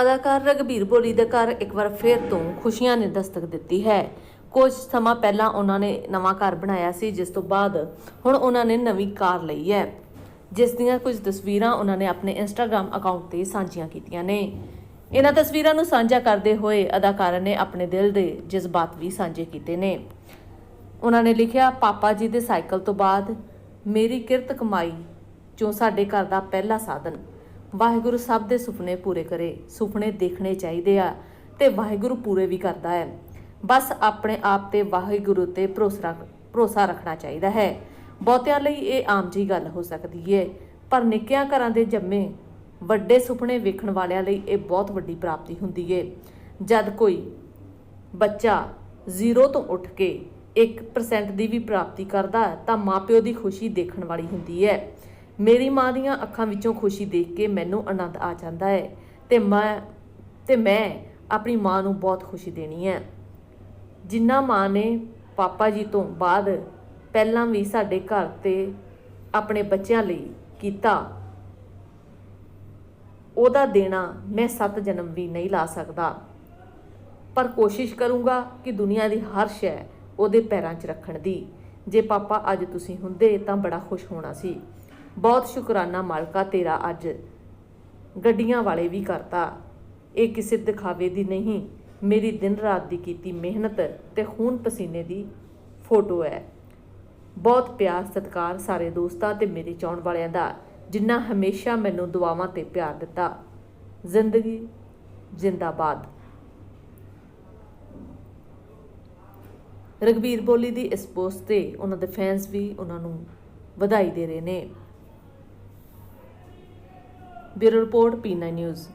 ਅਦਾਕਾਰ ਰਗਬੀਰ ਬੋਲੀ ਦੇ ਘਰ ਇੱਕ ਵਾਰ ਫਿਰ ਤੋਂ ਖੁਸ਼ੀਆਂ ਨੇ ਦਸਤਕ ਦਿੱਤੀ ਹੈ। ਕੁਝ ਸਮਾਂ ਪਹਿਲਾਂ ਉਹਨਾਂ ਨੇ ਨਵਾਂ ਘਰ ਬਣਾਇਆ ਸੀ, ਜਿਸ ਤੋਂ ਬਾਅਦ ਹੁਣ ਉਹਨਾਂ ਨੇ ਨਵੀਂ ਕਾਰ ਲਈ ਹੈ। ਜਿਸ ਦੀਆਂ ਕੁਝ ਤਸਵੀਰਾਂ ਉਹਨਾਂ ਨੇ ਆਪਣੇ ਇੰਸਟਾਗ੍ਰam ਅਕਾਊਂਟ ਤੇ ਸਾਂਝੀਆਂ ਕੀਤੀਆਂ ਨੇ। ਇਹਨਾਂ ਤਸਵੀਰਾਂ ਨੂੰ ਸਾਂਝਾ ਕਰਦੇ ਹੋਏ ਅਦਾਕਾਰਾ ਨੇ ਆਪਣੇ ਦਿਲ ਦੇ ਜਜ਼ਬਾਤ ਵੀ ਸਾਂਝੇ ਕੀਤੇ ਨੇ। ਉਹਨਾਂ ਨੇ ਲਿਖਿਆ, ਪਾਪਾ ਜੀ ਦੇ ਸਾਈਕਲ ਤੋਂ ਬਾਅਦ ਮੇਰੀ ਕਿਰਤ ਕਮਾਈ 'ਚੋਂ ਸਾਡੇ ਘਰ ਦਾ ਪਹਿਲਾ ਸਾਧਨ ਵਾਹਿਗੁਰੂ ਸਭ ਦੇ ਸੁਪਨੇ ਪੂਰੇ ਕਰੇ, ਸੁਪਨੇ ਦੇਖਣੇ ਚਾਹੀਦੇ ਆ ਤੇ ਵਾਹਿਗੁਰੂ ਪੂਰੇ ਵੀ ਕਰਦਾ ਹੈ। ਬਸ ਆਪਣੇ ਆਪ ਤੇ ਵਾਹਿਗੁਰੂ ਤੇ ਭਰੋਸਾ ਭਰੋਸਾ ਰੱਖਣਾ ਚਾਹੀਦਾ ਹੈ। ਬਹੁਤਿਆਂ ਲਈ ਇਹ ਆਮ ਜੀ ਗੱਲ ਹੋ ਸਕਦੀ ਹੈ ਪਰ ਨਿੱਕਿਆਂ ਘਰਾਂ ਦੇ ਜੰਮੇ, ਵੱਡੇ ਸੁਪਨੇ ਵੇਖਣ ਵਾਲਿਆਂ ਲਈ ਇਹ ਬਹੁਤ ਵੱਡੀ ਪ੍ਰਾਪਤੀ ਹੁੰਦੀ ਹੈ ਜਦ ਕੋਈ ਬੱਚਾ ਜ਼ੀਰੋ ਤੋਂ ਉੱਠ ਕੇ 1% ਦੀ ਵੀ ਪ੍ਰਾਪਤੀ ਕਰਦਾ ਹੈ ਤਾਂ ਮਾਪਿਓ ਦੀ ਖੁਸ਼ੀ ਦੇਖਣ ਵਾਲੀ ਹੁੰਦੀ ਹੈ। ਮੇਰੀ ਮਾਂ ਦੀਆਂ ਅੱਖਾਂ ਵਿੱਚੋਂ ਖੁਸ਼ੀ ਦੇਖ ਕੇ ਮੈਨੂੰ ਆਨੰਦ ਆ ਜਾਂਦਾ ਹੈ ਤੇ ਮੈਂ ਤੇ ਮੈਂ ਆਪਣੀ ਮਾਂ ਨੂੰ ਬਹੁਤ ਖੁਸ਼ੀ ਦੇਣੀ ਹੈ। ਜਿੰਨਾ ਮਾਂ ਨੇ ਪਾਪਾ ਜੀ ਤੋਂ ਬਾਅਦ ਪਹਿਲਾਂ ਵੀ ਸਾਡੇ ਘਰ ਤੇ ਆਪਣੇ ਬੱਚਿਆਂ ਲਈ ਕੀਤਾ, ਉਹਦਾ ਦੇਣਾ ਮੈਂ ਸੱਤ ਜਨਮ ਵੀ ਨਹੀਂ ਲਾ ਸਕਦਾ। ਪਰ ਕੋਸ਼ਿਸ਼ ਕਰੂੰਗਾ ਕਿ ਦੁਨੀਆ ਦੀ ਹਰ ਸ਼ੈ ਉਹਦੇ ਪੈਰਾਂ 'ਚ ਰੱਖਣ ਦੀ। ਜੇ ਪਾਪਾ ਅੱਜ ਤੁਸੀਂ ਹੁੰਦੇ ਤਾਂ ਬੜਾ ਖੁਸ਼ ਹੋਣਾ ਸੀ। ਬਹੁਤ ਸ਼ੁਕਰਾਨਾ ਮਾਲਕਾ, ਤੇਰਾ ਅੱਜ ਗੱਡੀਆਂ ਵਾਲੇ ਵੀ ਕਰਤਾ। ਇਹ ਕਿਸੇ ਦਿਖਾਵੇ ਦੀ ਨਹੀਂ। ਮੇਰੀ ਦਿਨ ਰਾਤ ਦੀ ਕੀਤੀ ਮਿਹਨਤ ਤੇ ਖੂਨ ਪਸੀਨੇ ਦੀ ਫੋਟੋ ਹੈ। ਬਹੁਤ ਪਿਆਰ, ਸਤਿਕਾਰ ਸਾਰੇ ਦੋਸਤਾਂ ਤੇ ਮੇਰੇ ਚਾਹਣ ਵਾਲਿਆਂ ਦਾ ਜਿਨ੍ਹਾਂ ਹਮੇਸ਼ਾ ਮੈਨੂੰ ਦੁਆਵਾਂ ਤੇ ਪਿਆਰ ਦਿੱਤਾ। ਜ਼ਿੰਦਗੀ ਜਿੰਦਾਬਾਦ। ਰਗਵੀਰ ਬੋਲੀ ਦੀ ਇਸ ਪੋਸਟ ਤੇ ਉਹਨਾਂ ਦੇ ਫੈਨਸ ਵੀ ਉਹਨਾਂ ਨੂੰ ਵਧਾਈ ਦੇ ਰਹੇ ਨੇ। ब्यूरो रिपोर्ट पीना न्यूज़